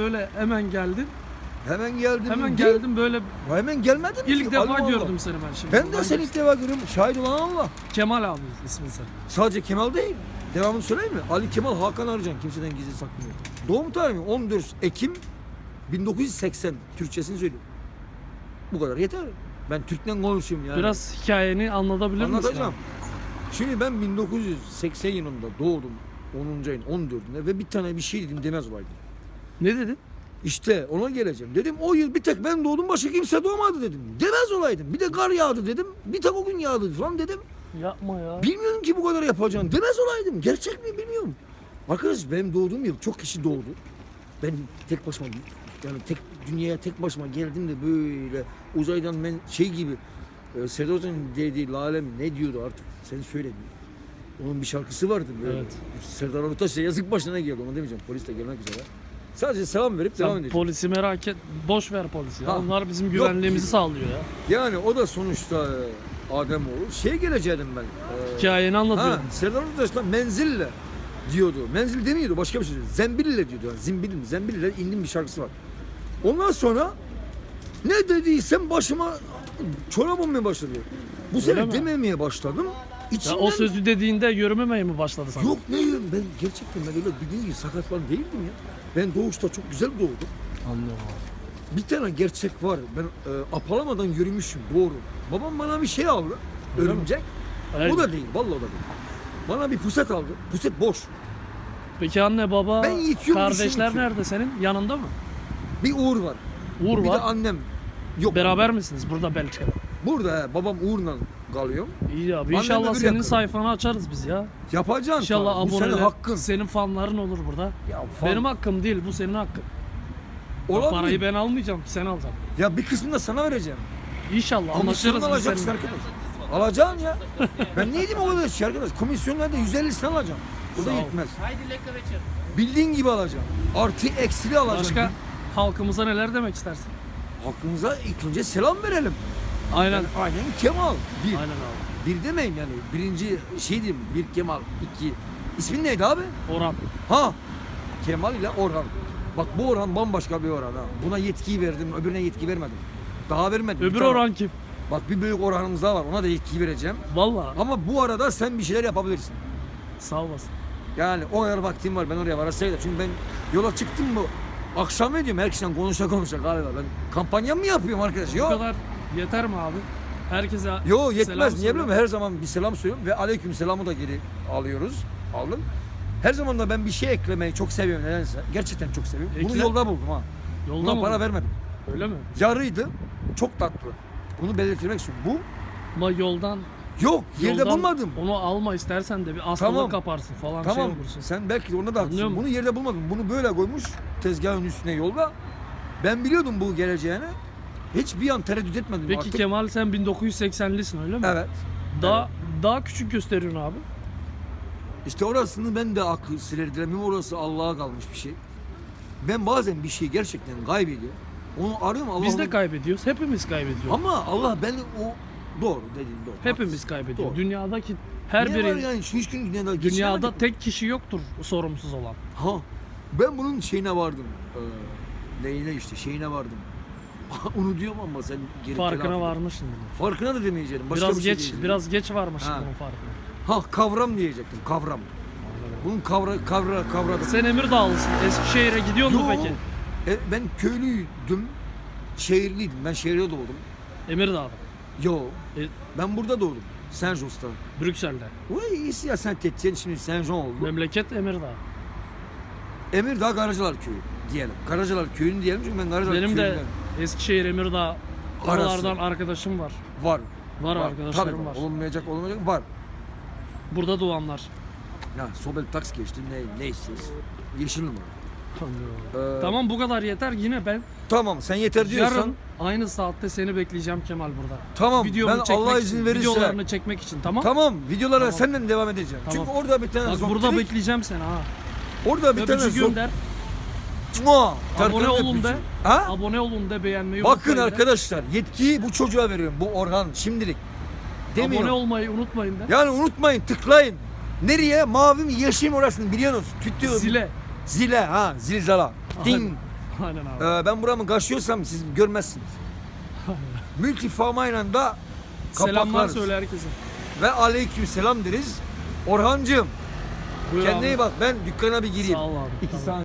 böyle hemen geldin. Hemen geldim. Hemen Değil. geldim böyle Hemen gelmedim. ilk ki. defa Allah Allah. gördüm seni ben şimdi. Ben de seni ilk defa görüyorum. Şahit olan Allah. Kemal abi ismin sen. Sadece Kemal değil. Devamını söyleyeyim mi? Ali Kemal Hakan Arıcan kimseden gizli saklamıyor. Doğum tarihim 14 Ekim 1980. Türkçesini söylüyorum. Bu kadar yeter. Ben Türk'ten konuşuyorum yani. Biraz hikayeni anlatabilir misin? Anlatacağım. abi? Şimdi ben 1980 yılında doğdum. 10. ayın 14'ünde ve bir tane bir şey dedim demez olaydım. Ne dedin? İşte ona geleceğim. Dedim o yıl bir tek ben doğdum başka kimse doğmadı dedim. Demez olaydım. Bir de kar yağdı dedim. Bir tek o gün yağdı falan dedim. Yapma ya. Bilmiyorum ki bu kadar yapacağını. Demez olaydım. Gerçek mi bilmiyorum. Arkadaş benim doğduğum yıl çok kişi doğdu. Ben tek başıma yani tek dünyaya tek başıma geldim de böyle uzaydan ben şey gibi e, Hoca'nın dediği Lale mi ne diyordu artık sen söyle. Onun bir şarkısı vardı böyle. Evet. Serdar Ortaç da yazık başına geldi onu demeyeceğim. Polis de gelmek üzere. Sadece selam verip devam Sen edeceğim. polisi merak et. Boş ver polisi. Ya. Ha. Onlar bizim güvenliğimizi sağlıyor ya. Yani o da sonuçta e, Ademoğlu. Şey geleceğim ben. e, Hikayeni Ha, anlatıyorum. Serdar Ortaç'la menzille diyordu. Menzil demiyordu başka bir şey. diyordu. Zembille diyordu. Yani zimbil mi? Zembille indim bir şarkısı var. Ondan sonra ne dediysem başıma çorap olmaya başladı. Bu sene mi? dememeye başladım. Ya İçimden... o sözü dediğinde yürümemeye mi başladı sana? Yok ne yiyorum ben gerçekten ben öyle bildiğin gibi sakat falan değildim ya. Ben doğuşta çok güzel doğdum. Anlıyorum abi. Bir tane gerçek var. Ben e, apalamadan yürümüşüm doğru. Babam bana bir şey aldı. Öyle mi? örümcek. Evet. O da değil vallahi o da değil. Bana bir puset aldı. Puset boş. Peki anne baba, Ben yitiyorum, kardeşler nerede senin? Yanında mı? Bir Uğur var. Uğur bir de var. annem. Yok. Beraber misiniz burada Belçika'da? Burada he, babam Uğur'la kalıyor. İyi abi. Annemle İnşallah öbür senin yakın. sayfanı açarız biz ya. Yapacaksın. İnşallah tabii. Bu senin aboneler, hakkın. senin fanların olur burada. Ya, fan- Benim hakkım değil, bu senin hakkın. Olabilir. Parayı ben almayacağım, sen alacaksın. Ya bir kısmını da sana vereceğim. İnşallah Komisyonu anlaşırız biz alacaksın seninle. arkadaş. Alacaksın ya. ben neydim o kadar şey arkadaş. Komisyonlarda 150 sen alacaksın. Bu da Sağ ol. yetmez. Bildiğin gibi alacaksın. Artı eksili alacaksın. Başka halkımıza neler demek istersin? Halkımıza ilk önce selam verelim. Aynen. Yani aynen Kemal. Bir. Aynen abi. Bir demeyin yani. Birinci şey diyeyim. Bir Kemal. iki. İsmin neydi abi? Orhan. Ha. Kemal ile Orhan. Bak bu Orhan bambaşka bir Orhan ha. Buna yetkiyi verdim, öbürüne yetki vermedim. Daha vermedim. Öbür Orhan kim? Bak bir büyük Orhan'ımız daha var. Ona da yetkiyi vereceğim. Valla Ama bu arada sen bir şeyler yapabilirsin. sağ olasın. Yani o kadar vaktim var. Ben oraya varasaydım. Çünkü ben yola çıktım mı akşam ne diyorum herkesten konuşa konuşa galiba. Ben kampanya mı yapıyorum arkadaş? Bu Yok. kadar yeter mi abi? Herkese Yo selam yetmez. Niye söyle. biliyor musun? Her zaman bir selam söylüyorum ve aleyküm selamı da geri alıyoruz. Aldım. Her zaman da ben bir şey eklemeyi çok seviyorum nedense. Gerçekten çok seviyorum. Bunu Ekle. yolda buldum ha. Yolda Buna mı? para vermedim. Öyle mi? Yarıydı. Çok tatlı. Bunu belirtmek istiyorum. Bu Ama yoldan yok. Yerde yoldan bulmadım. Onu alma istersen de bir hastalık Tamam. kaparsın falan Tamam. şey olursun. Sen belki onda da haklısın. Bunu yerde bulmadım. Bunu böyle koymuş tezgahın üstüne yolda. Ben biliyordum bu geleceğini. Hiç bir an tereddüt etmedim Peki artık. Kemal sen 1980'lisin öyle mi? Evet. Daha daha küçük gösteriyorsun abi. İşte orasını ben de akıl sildiremiyorum. Orası Allah'a kalmış bir şey. Ben bazen bir şeyi gerçekten kaybediyorum. Onu arıyorum Allah Biz de onu- kaybediyoruz. Hepimiz kaybediyoruz. Ama Allah beni o doğru dediğin doğru. Hepimiz kaybediyoruz. Doğru. Dünyadaki her Niye biri var yani şu üç gün dünyada dünyada geçiremedik mi? tek kişi yoktur sorumsuz olan. Ha ben bunun şeyine vardım. Ee, neyine işte şeyine vardım. Onu diyorum ama sen geri Farkına telafi- varmışsın. Farkına da demeyeceğim. Başka Biraz bir şey geç diyeceğim. biraz geç varmış Ha. bunun farkına. Ha kavram diyecektim. Kavram. Bunun kavra kavra kavradım. Sen Emirdağlısın. Eskişehir'e gidiyor mu Yo, peki? e, ben köylüydüm. Şehirliydim. Ben şehirde doğdum. Emirdağ'da. Yo. E, Ben burada doğdum. Saint Jos'ta. Brüksel'de. Vay iyisi ya sen Tetyen şimdi Saint Jean oldu. Memleket Emirdağ. Emirdağ Garacılar Köyü diyelim. Garacılar Köyü'nü diyelim çünkü ben Garacılar Benim de Köyü'nden Eskişehir Emirdağ Arası. oralardan arkadaşım var. var. Var, arkadaşlarım Tabii var. Olmayacak olmayacak var. Burada doğanlar. Ya Sobel Tax geçti ne neyse. Yeşil numara. Ee, Tamam bu kadar yeter. Yine ben Tamam sen yeter diyorsan. yarın aynı saatte seni bekleyeceğim Kemal burada. Tamam ben Allah için, izin verirse. videolarını çekmek için tamam? Tamam videolara Tamam. senden devam edeceğim. Tamam. Çünkü orada bir tane Bak zoptirik- burada bekleyeceğim seni ha. Orada bir tane Öpücü zop... gönder. Mua! Abone olun öpücüğü. de. Ha? Abone olun de beğenmeyi Bakın unutmayın de. arkadaşlar yetkiyi bu çocuğa veriyorum. Bu Orhan şimdilik. Demiyorum. Abone olmayı unutmayın de. Yani unutmayın tıklayın. Nereye? Mavi mi yeşil mi orasını biliyorsunuz. Tüttü. Zile. Zile ha zilzala. Ding. Aynen abi. Ee, ben buramı kaşıyorsam siz görmezsiniz. Multifamayla da Selamlar kapaklarız. söyle herkese. Ve aleyküm selam deriz. Orhancığım Buyur kendine abi. iyi bak ben dükkana bir gireyim. Sağ ol abi. İki Tamam. saniye.